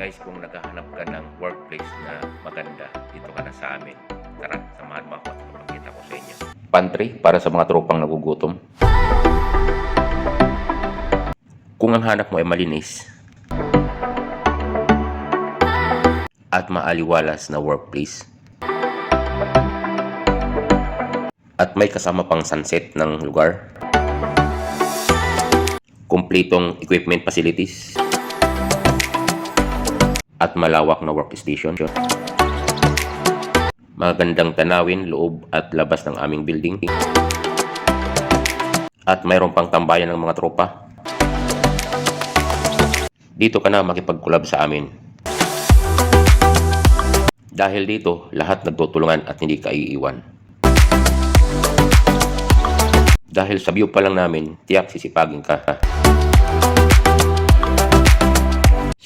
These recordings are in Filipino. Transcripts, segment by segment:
guys, kung naghahanap ka ng workplace na maganda, dito ka na sa amin. Tara, samahan mo ako at papakita ko sa inyo. Pantry para sa mga tropang nagugutom. Kung ang hanap mo ay malinis at maaliwalas na workplace at may kasama pang sunset ng lugar, kumpletong equipment facilities, at malawak na workstation. Magandang tanawin, loob at labas ng aming building. At mayroon pang tambayan ng mga tropa. Dito ka na makipag-collab sa amin. Dahil dito, lahat nagtutulungan at hindi ka iiwan. Dahil sa view pa lang namin, tiyak sisipagin ka.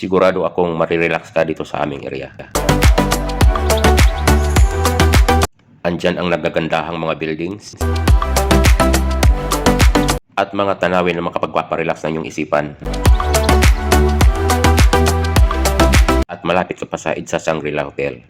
Sigurado akong marirelax ka dito sa aming area. Andyan ang nagagandahang mga buildings at mga tanawin na makapagpaparelax ng iyong isipan. At malapit ka pa sa Itza Shangri-La Hotel.